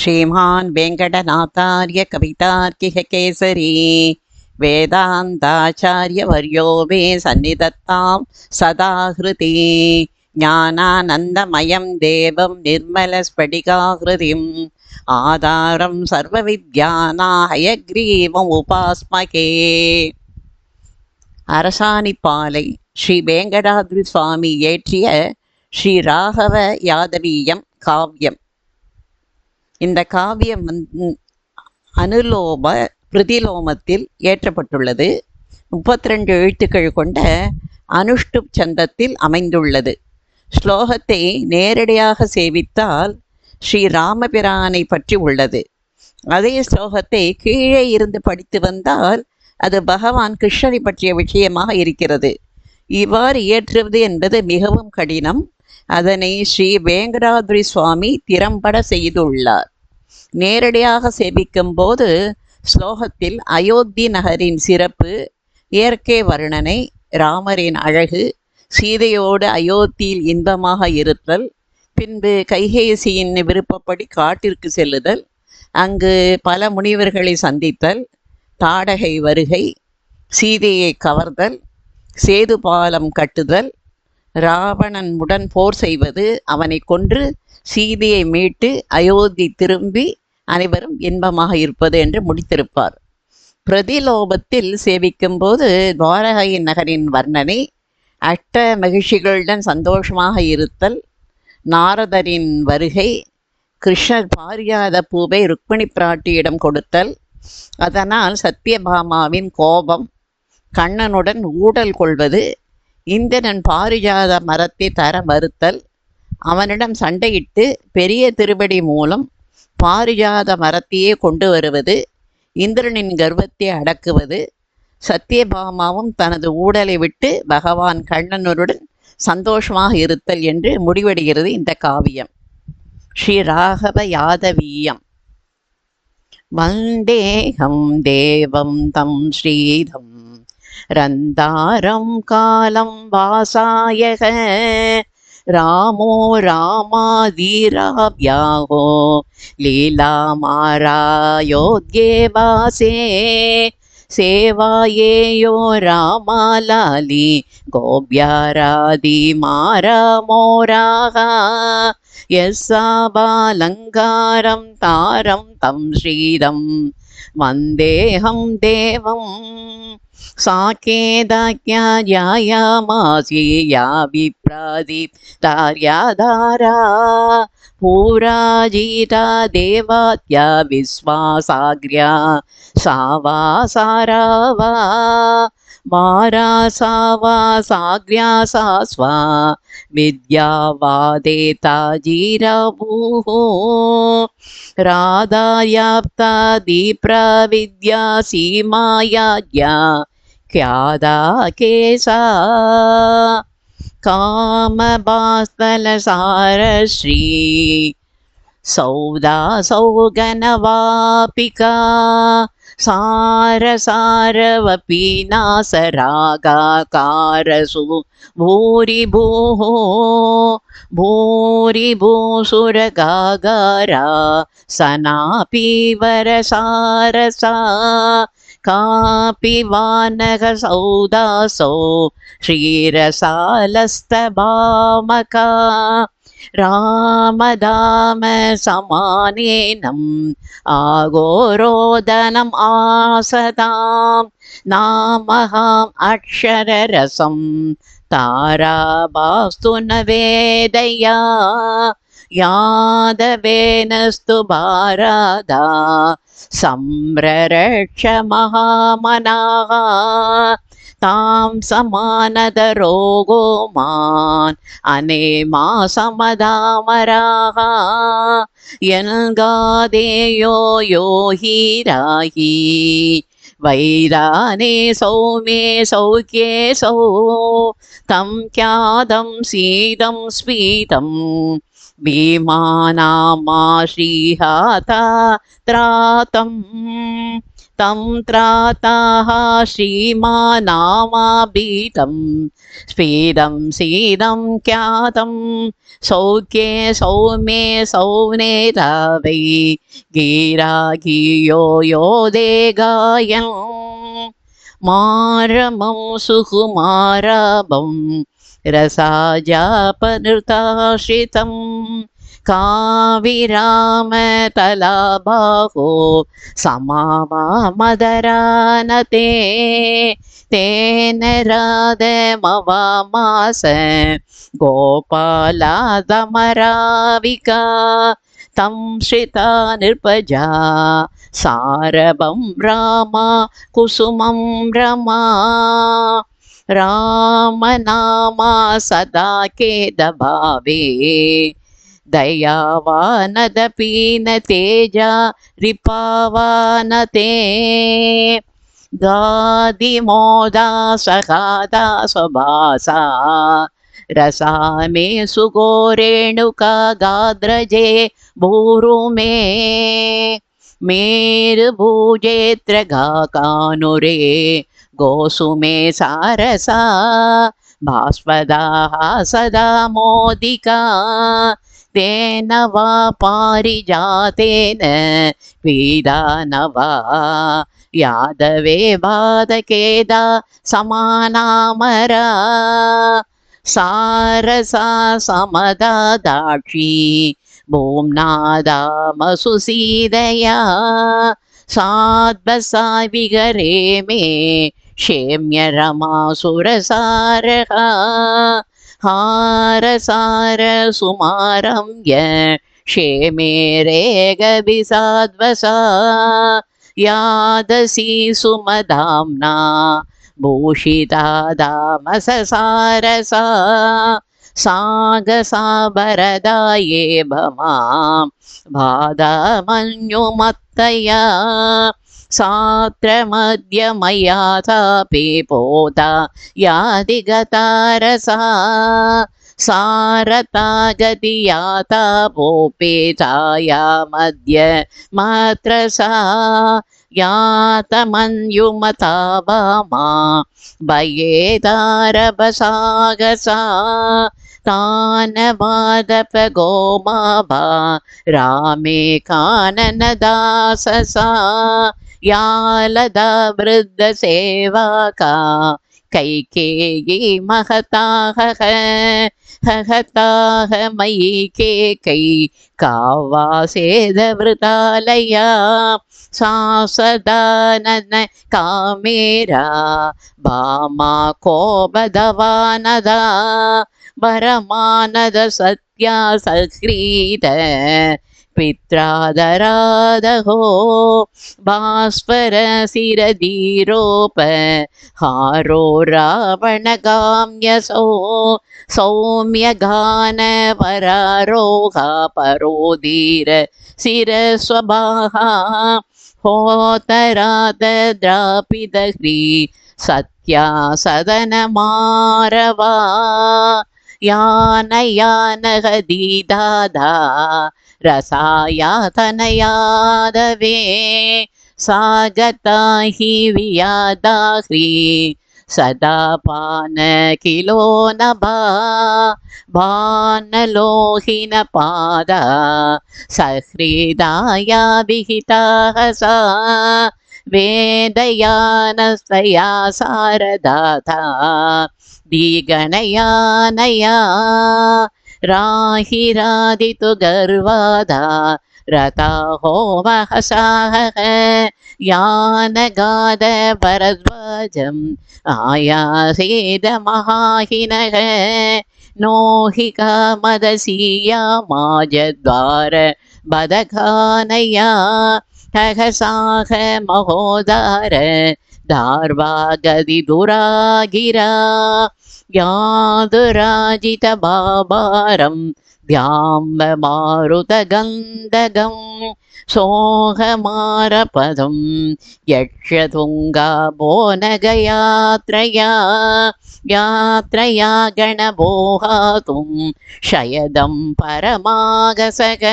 श्रीमान् वेङ्कटनाथार्य कवितार्किककेसरी वेदान्ताचार्यवर्यो मे सन्निधत्तां सदा हृति ज्ञानानन्दमयं देवं निर्मलस्फटिकाकृतिम् आधारं सर्वविद्यानाहयग्रीवम् उपास्मके அரசாணிப்பாலை ஸ்ரீ வேங்கடாத்ரி சுவாமி இயற்றிய ஸ்ரீ ராகவ யாதவீயம் காவியம் இந்த காவியம் வந்து அனுலோம பிரதிலோமத்தில் ஏற்றப்பட்டுள்ளது. முப்பத்தி ரெண்டு எழுத்துக்கள் கொண்ட அனுஷ்டுப் சந்தத்தில் அமைந்துள்ளது. ஸ்லோகத்தை நேரடியாக சேவித்தால் ஸ்ரீ ராமபிரானை பற்றி உள்ளது. அதே ஸ்லோகத்தை கீழே இருந்து படித்து வந்தால் அது பகவான் கிருஷ்ணனை பற்றிய விஷயமாக இருக்கிறது. இவ்வாறு இயற்றுவது என்பது மிகவும் கடினம். அதனை ஸ்ரீ வேங்கடாதிரி சுவாமி திறம்பட செய்துள்ளார். நேரடியாக சேவிக்கும் போது ஸ்லோகத்தில் அயோத்தி நகரின் சிறப்பு இயற்கை வர்ணனை ராமரின் அழகு சீதையோடு அயோத்தியில் இன்பமாக இருத்தல் பின்பு கைகேசியின் விருப்பப்படி காட்டிற்கு செல்லுதல் அங்கு பல முனிவர்களை சந்தித்தல் தாடகை வருகை சீதையை கவர்தல் சேது பாலம் கட்டுதல் ராவணன் உடன் போர் செய்வது அவனை கொன்று சீதையை மீட்டு அயோத்தி திரும்பி அனைவரும் இன்பமாக இருப்பது என்று முடித்திருப்பார். பிரதிலோபத்தில் சேவிக்கும் போது துவாரகையின் நகரின் வர்ணனை அட்ட மகிழ்ச்சிகளுடன் சந்தோஷமாக இருத்தல் நாரதரின் வருகை கிருஷ்ணர் பாரியாத பூவை ருக்மிணி பிராட்டியிடம் கொடுத்தல் அதனால் சத்யபாமாவின் கோபம் கண்ணனுடன் ஊடல் கொள்வது இந்திரன் பாரிஜாத மரத்தை தர மறுத்தல் அவனிடம் சண்டையிட்டு பெரிய திருவடி மூலம் பாரிஜாத மரத்தையே கொண்டு வருவது இந்திரனின் கர்வத்தை அடக்குவது சத்யபாமாவும் தனது ஊடலை விட்டு பகவான் கண்ணனருடன் சந்தோஷமாக இருத்தல் என்று முடிவடைகிறது இந்த காவியம். ஸ்ரீ ராகவ யாதவீயம். வந்தேகம் தேவம் தம் ஸ்ரீதம் ரந்தாரம் காலம் வாசாயக. ராமோ ராமாதீராப்யாகோ லீலாமாராயோத்யே வாசே. சேவாயேயோ ராமாலாலி. கோப்யாராதி மாரமோராகா. எஸ்ஸாபாலங்காரம் தாரம் தம் ஸ்ரீதம். வந்தேகம் தேவம். विप्रादितार्याधारा पूराजिता देवात्या विश्वासाग्र्या सा वा सारा वा वारासा वा साग्र्या सा स्वा विद्यावादेता जीरभूः राधायाप्ता दीप्रविद्या सीमायाज्ञा ख्यादा केसा कामबास्तलसारश्री सौदा सौगनवापिका सारसारवपि नासरागाकारसु भूरिभूः भूरिभूसुरगागारा सनापि वरसारसा कापि वानगसौदासौ क्षीरसालस्तभामका रामदाम समानेनम् आगोरोदनम् आसतां नामहाम् अक्षररसं ताराबास्तु न वेदया यादवेनस्तु भारादा सम्ररक्ष महामनाः तां समानदरोगो मान् अनेमा समदामराः यल्गादेयो यो हीराहि वैराने सौमे सौख्ये सौ तं ख्यातं सीतं स्फीतं भीमानामा श्रीहाता त्रातं तं त्राताः श्रीमानामाभीतं स्फीदं सीदं ख्यातं सौख्ये सौम्ये सौनेतावै गीरा गीयो यो दे गायन्। मारमं सुकुमाराभं रसाजापनृताश्रितं काविरामतलाबाहो समावामदरानते तेन राधमवामास गोपालादमराविका तं श्रिता नृपजा सारभं रामा कुसुमं रमा रामनामा सदा केदभावे దయావానదపీన తేజ రిపావానతే. గాదిమోదా సహాదా స్వభాసా. రసామే సుగోరేణుకా గాద్రజే భూరుమే. మేరుభూజేత్రగాకానురే గోసుమే సారసా. భాస్వదా సదా మోదికా. सारसा भास्वदाः सदा मोदिका तेन वा पारिजातेन पीडा न वा यादवे बाधकेदा समानामरा सारसा समदा दाक्षी भूम्नादामसुसीदया साद्वसा विगरे मे क्षेम्य रमासुरसारः हारसार सुमारम्य क्षेमे रेगविसाद्वसा यादसी सुमदाम्ना भूषिता दामससारसा सागसा वरदाये भमां बाधामन्युमत्तया सात्रमद्यमया तापि पोता यादिगतारसा सारता गतियाता पोपेताया मद्य मात्र सा यातमन्युमता वामा भयेतारभसागसा तानवादप गोमाभा रामे काननदाससा यालदा वृद्धसेवाका कैकेयी महताः हहताः मयि के कै कावासेदवृतालया सा सदा नन कामेरा भामा कोपदवानदा वरमानद सत्या सह्रीत पित्रादरादहो भास्वरशिरधीरोप हारो रावणगाम्यसौ सौम्यगानपरारोहा परोदीर शिरस्वभाः होतराद्रापिदह्री सत्या सदनमारवा यानयानगदीदादा रसायातनयादवे सा गता हि वियादाह्री सदा पान किलो नभा भानलोहिनपादा सह्रीदाया विहिताः सा वेदयानस्तया सारदाता दीगणयानया राहि राधितु तो गर्वाधा रता होमः साहः यानगाद परध्वजम् आयासेदमहाहिनः नो हि। कामदसीयामाजद्वार बदघानया हहसाह महोदार दार्वागदिदुरा गिरा। यादुराजितबाबारं ध्याम्बमारुतगन्धगं सोहमारपदं यक्षतुङ्गाबोनगयात्रया यात्रया गणबोहातुं शयदं परमागसग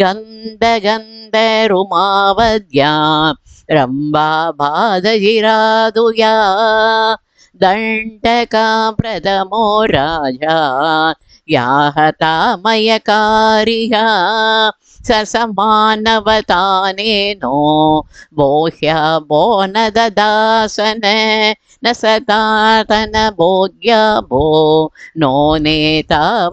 गन्धगन्धरुमावद्या रम्बा बाधजिरादुया दण्डका प्रथमो राजा याहतामयकारिया ससमानवतानेनो बोह्य बोनददासन न सतातन भोग्या भो नो नेतावनमाससक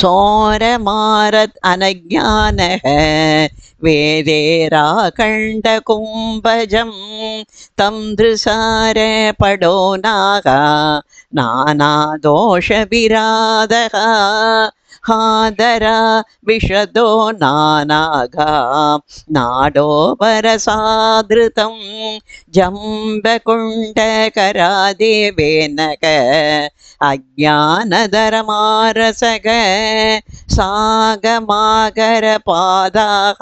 சோரமாரத் அனஜானக வேதேராகண்ட கும்பஜம் தம் திருசார படோ நாகா நானாதோஷ விராதகா. ಹಾದರ ವಿಷದೋ ನಾನಾಗ ನಾಡೋಪರಸಾದೃತಂ ಜಂಬಕುಂಡಕರಾದೇವೇನಕ ಅಜ್ಞಾನದರಮಾರಸಗ ಸಾಗಮಾಗರ ಪಾದಾಹ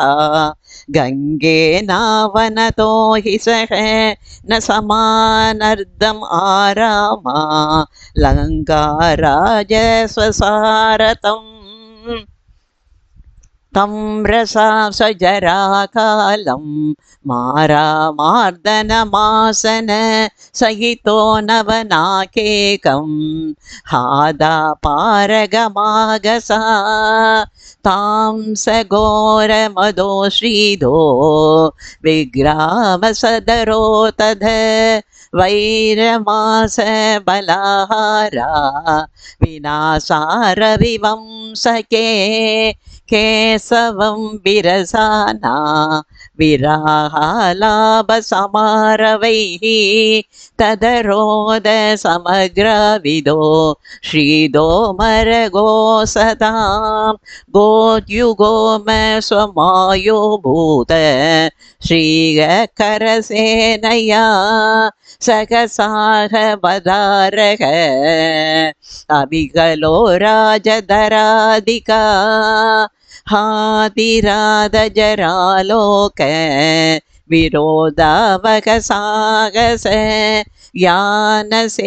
ಗಂಗೆ ನಾವನತೋ ಹಿ ಸಹ ನ ಸಮಾನರ್ಧಂ ಆರಾಮ ಲಂಕಾರಾಜ ಸ್ವಸಾರತಂ तं रसा सजराकालं मारामार्दनमासन सहितो नवनाकेकं हादापारगमागसा। तां स घोरमदो श्रीदो विग्रामसदरो तद वैरमास बलाहारा विनासारविवंसके केशवं विरसाना विराहालाभसमारवैः तदरोद समग्रविदो श्रीदोमरगोसतां गोद्युगोम स्वमायो भूत श्रीगकरसेनया सकसाह वदारः अभिगलो राजधराधिका हातिराधजरालोक विरोधावकसागस यानसेरगकश्रीत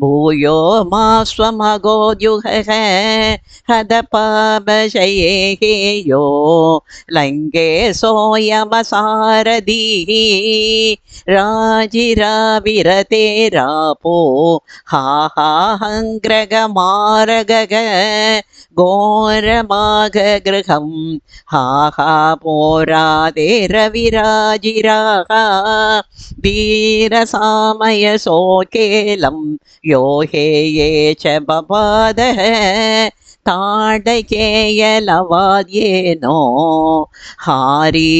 भूयो मा स्वमगोद्युहः हदपापशयेयो लङ्के सोऽयमसारथिः राजिराविरते रापो हा हाहङ्ग्रगमारगग घोरमाघगृहं हा हा पोरादेरविराजिराः वीरसामयसोकेलं यो हे ये च बपादः ताडकेयलवाद्येनो हारि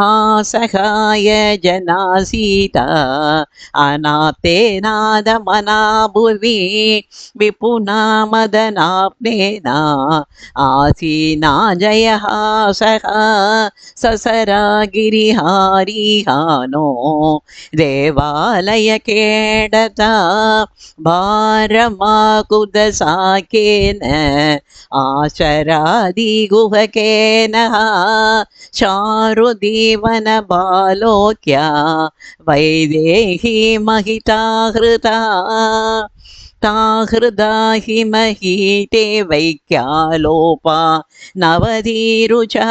हारिगिराससग हासहाय जनासीता अनाप्तेनादमनाभुवि विपुना मदनाप्नेना आसीना जयहासः ससरा गिरिहारिहानो देवालयकेडता भारमाकुदसाकेन आशरादिगुहकेन चारुदीवनबालोक्या वैदेही महिता हृता ताहृदा हि महीते वैक्यालोपा नवधीरुचा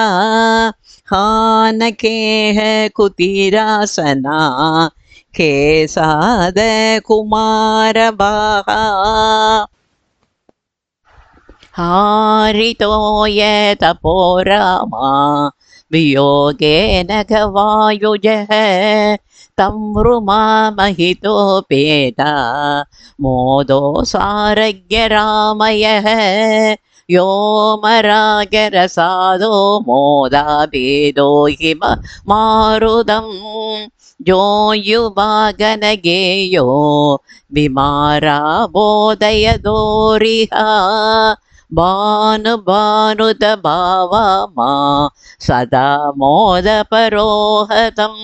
हानकेह कुतिरासना केसाद कुमारबाहा हारितो यतपो रामा वियोगेन गवायुजः तं रुमामहितोपेता मोदो सारज्ञरामयः योमरागरसादो मोदाभेदो हि मारुदं जोयुवागनगेयो विमारा बोधयदोरिहा भानुभानुतभावा मा सदा मोदपरोहतम्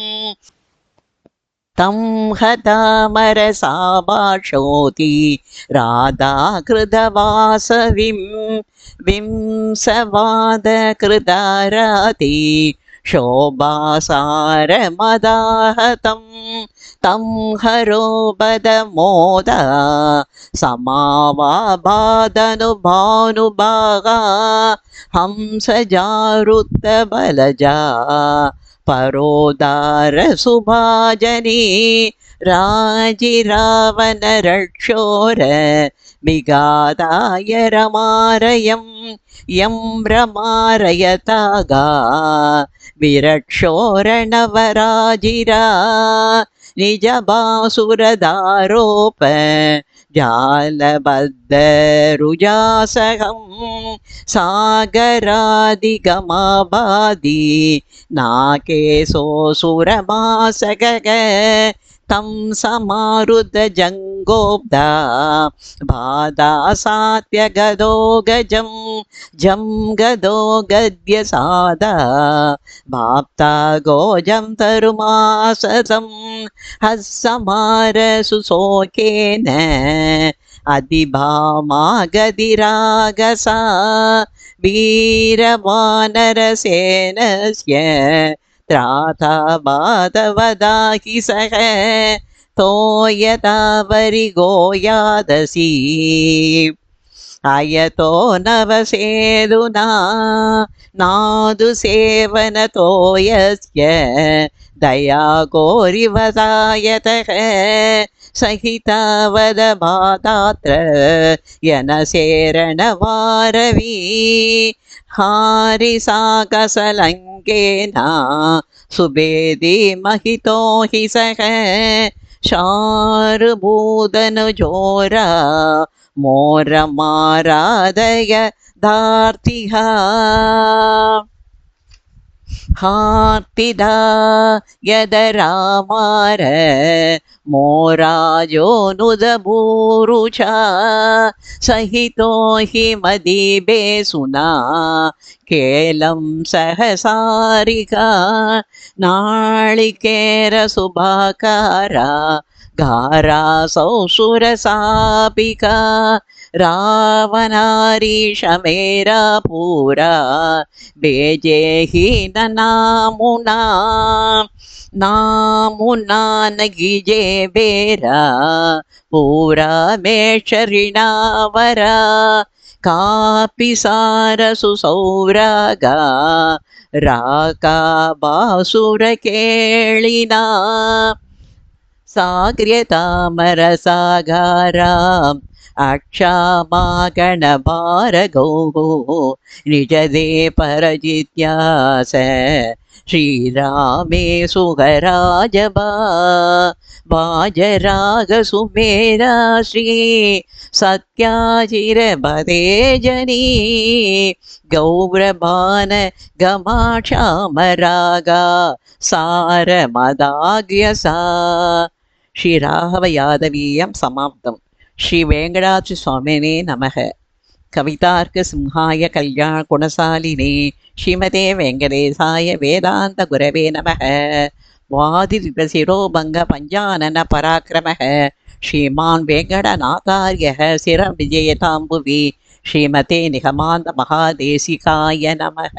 तं हतामरसा भाषोति राधाकृतवासविं विंसवादकृताराति शोभासारमदाहतं तं हरो बदमोद समावाबादनुभानुभागा हंसजारुत्तबलजा परोदारसुभाजनी राजिरावनरक्षोर विगादाय रमारयं यं रमारयतागा विरक्षोरणवराजिरा निजबासुरदारोप जालबद्धरुजासहं सागरादिगमाबादि नाकेशोऽसुरमासगग तं समारुदजङ्गोब्धा बाधासात्यगदो गजं जं गदो गद्यसादा भाप्ता गोजं तरुमासतं हस्समारसुशोकेन अधिभामागदिरागसा वीरवानरसेनस्य त्राता बाधवदाहि सह तोयतावरिगोयादसि अयतो नवसेदुना नादुसेवनतो यस्य दया गोरिवदायतः सहितावदबादात्र यनशेरणवारवी हारिसाकसलङ्केन सुबेदी महितो हि सः शारुभूदनुजोरा മോരമാരാധയ ധാർത്തിക ഹാർത്തിദ യദരാമാര മോരാജോനുദൂരുച സഹിതോ ഹി മദീപേ സുനാ കേലം സഹസാരിക നാളികേര സുഭാകാര घारासौ सुरसापिका रावणारीशमेरा पूरा बेजेहि न नामुना नामुना न गिजे बेरा पूरा मे शरिणावरा कापि सारसुसौरागा राका बासुरकेळिना साग्र्यतामरसागाराम्। अक्षामागणभारगौः निजदे परजित्यास श्रीरामे सुहराजबा वाजरागसुमेरा श्री सत्याचिरपदे जनी। गौरभान गमाक्षामरागा सारमदाग्यसा। ஸ்ரீ ராகவ யாதவீயம் சமாப்தம். ஸ்ரீ வேங்கடாச்சி சுவாமினே நமக. கவிதார்க்கு சிம்ஹாய கல்யாண குணசாலினே ஸ்ரீமதே வெங்கடேசாய வேதாந்த குரவே நமக. வாதிரிப பஞ்சானன பராக்கிரமக. ஸ்ரீமான் வேங்கடநாதாரிய சிரம் விஜயதாம்புவி. ஸ்ரீமதே நிகமாந்த மகாதேசிகாய நமக.